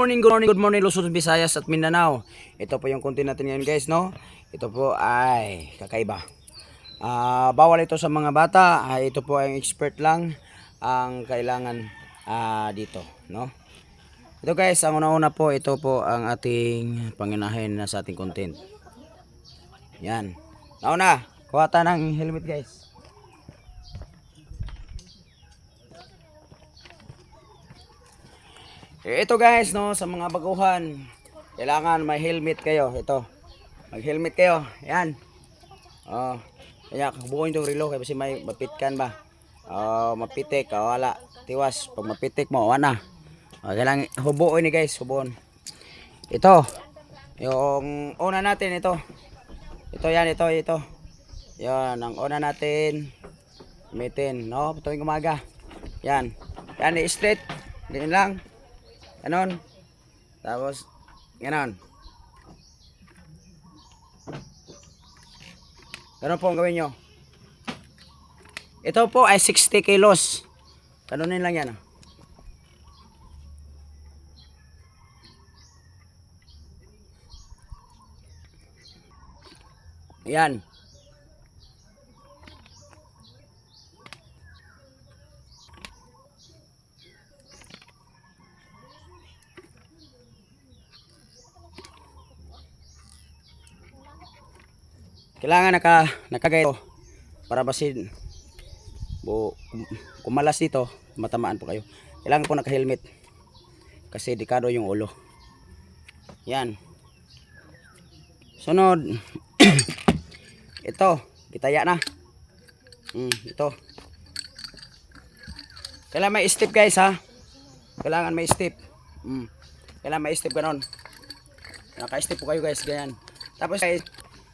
morning, good morning, good morning Luzon, Visayas at Mindanao. Ito po yung content natin ngayon guys, no? Ito po ay kakaiba. Ah, bawal ito sa mga bata. Ah, ito po ay expert lang ang kailangan ah, dito, no? Ito guys, ang una-una po, ito po ang ating panginahin na sa ating content. Yan. Nauna, kuha tayo ng helmet guys. Ito guys, no, sa mga baguhan, kailangan may helmet kayo. Ito. Mag-helmet kayo. Yan. Oh. Kaya buuin itong relo kasi may mapitkan ba. Oh, mapitik, oh, wala. Tiwas, pag mapitik mo, wala. Oh, kailangan hubuin ni guys, hubuin. Ito. Yung una natin ito. Ito yan, ito, ito. Yan, ang una natin. Gamitin, no? Tuwing umaga. Yan. Yan, straight. Ganyan lang. Ganon. Tapos, ganon. Ganon po ang gawin nyo. Ito po ay 60 kilos. Ganunin lang yan. ah. Yan. Kailangan naka nakagay para basin bu kum- kumalas dito, matamaan po kayo. Kailangan po naka-helmet. Kasi dekado yung ulo. Yan. Sunod. ito, bitaya na. Mm, ito. Kailangan may step guys ha. Kailangan may step. Mm. Kailangan may step ganon. Naka-step po kayo guys, ganyan. Tapos guys,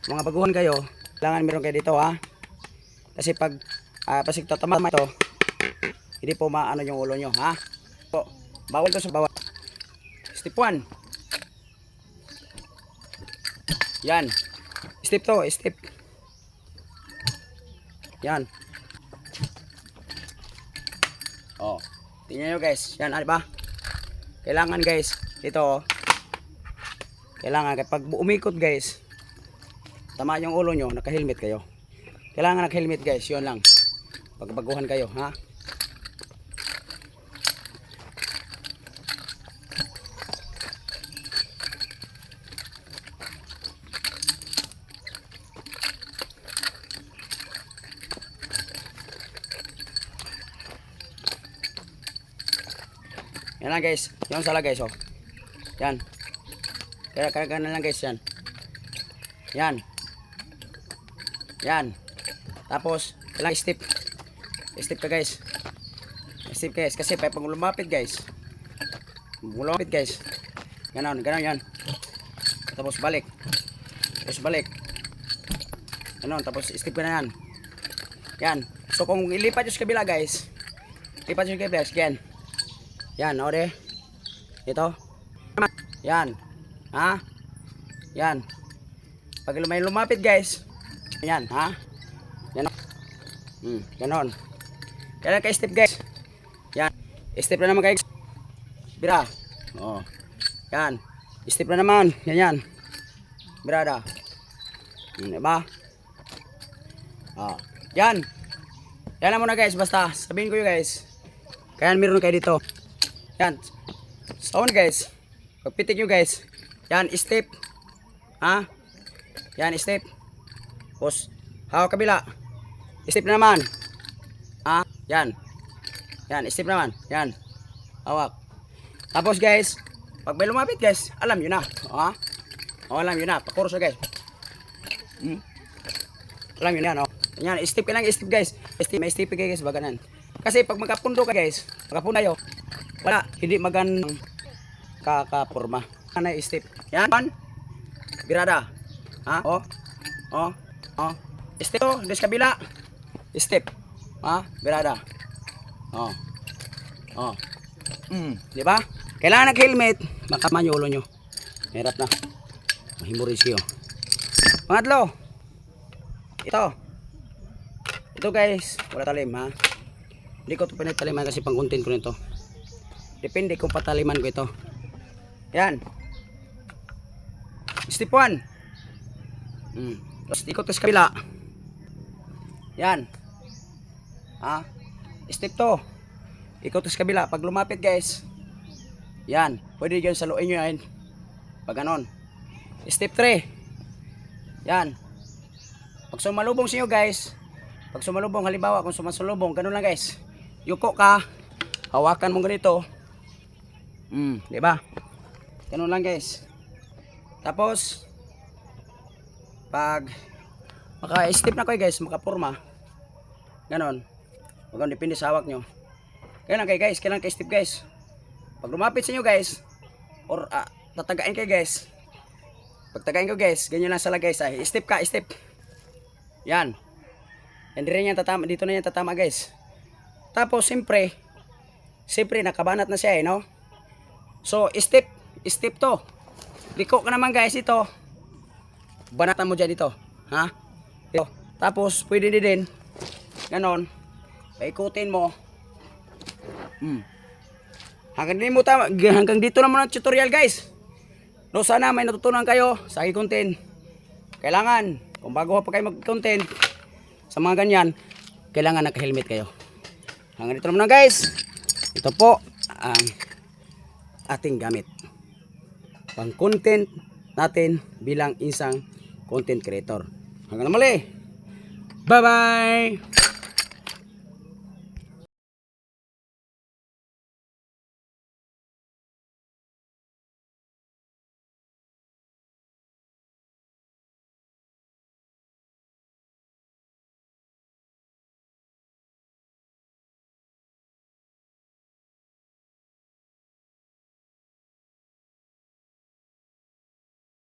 mga baguhan kayo, kailangan meron kayo dito ha. Kasi pag uh, pasig tatama ito, hindi po maano yung ulo nyo ha. Po, bawal to sa bawal. Step 1. Yan. Step to, step. Yan. Oh. Tingnan nyo guys. Yan, ano ba? Kailangan guys, ito oh. Kailangan kapag umikot guys, tama yung ulo nyo, naka-helmet kayo. Kailangan naka-helmet guys, yun lang. Pagbaguhan kayo, ha? Yan lang guys, yung sala guys, oh. Yan. Kaya kaya ganun lang guys, yan. Yan. Yan. Tapos, kailangan step. Step ka guys. Step guys. Kasi pag lumapit guys. Lumapit guys. Ganon, ganon yan. Tapos balik. Tapos balik. Ganon, tapos step ka na yan. Yan. So kung ilipat yung kabila guys. Lipat yung sa kabila guys. Yan. Yan, o de. Ito. Yan. Ha? Yan. Pag may lumapit guys. Yan, ha? Yan. Hmm, ganon. Kailan ka step guys? Yan. Step na naman guys. Bira. Oh. Yan. Step na naman. Yan yan. Birada. Hmm, diba? Oh. Yan. Yan na muna guys. Basta sabihin ko yun guys. Kaya meron kayo dito. Yan. Sound guys. Pagpitik nyo guys. Yan. Step. Ha? Yan. Step. Tapos, hawak kabila. Step na naman. Ah, yan. Yan, step naman. Yan. Hawak. Tapos guys, pag may lumapit guys, alam yun na. Ah. Oh, alam yun na. Pakurso guys. Hmm. Alam yun na, no? Yan, step ka lang, step guys. Step, may step kayo guys, baganan. Kasi pag magkapundo ka guys, magkapundo kayo, wala, hindi magan kakaporma. Ano step? Yan, pan. Birada. Ha? Oh. Oh. Oh. Step to, des kabila. Step. Ha? Birada. Oh. Oh. Mm, di ba? Kailangan ng-helmet, baka manyulo nyo. Hirap na. Mahimurisyo. Pangatlo. Ito. Ito guys, wala talim ha. Hindi ko ito pinataliman kasi pang content ko nito. Depende kung pataliman ko ito. Yan. Step 1. Mm. Tapos ikot sa kabila. Yan. Ha? Step 2. Ikot sa kabila. Pag lumapit guys. Yan. Pwede dyan saluin nyo yan. Pag ganon. Step 3. Yan. Pag sumalubong sa inyo guys. Pag sumalubong halimbawa kung sumasalubong. Ganun lang guys. Yuko ka. Hawakan mo ganito. Mm, di ba? Ganun lang guys. Tapos pag maka-step na kayo guys, makaporma. Ganon. Huwag kang depende sa hawak nyo. Kaya lang kayo guys, kailangan kayo step guys. Pag lumapit sa inyo guys, or ah, tatagain kayo guys. Pag tagain ko guys, ganyan lang sala guys. Ay, step ka, step. Yan. Hindi rin yan tatama, dito na yan tatama guys. Tapos siyempre, siyempre nakabanat na siya eh, no? So, step, step to. Liko ka naman guys ito. Banatan mo dyan ito. Ha? Ito. Tapos, pwede din din. Ganon. Paikutin mo. Hmm. Hanggang, din mo tama, hanggang dito naman ang tutorial guys. No, sana may natutunan kayo sa aking content. Kailangan, kung bago pa kayo mag-content, sa mga ganyan, kailangan naka-helmet kayo. Hanggang dito na guys. Ito po ang ating gamit. Pang content natin bilang isang content creator. Hanggang na muli. Bye-bye!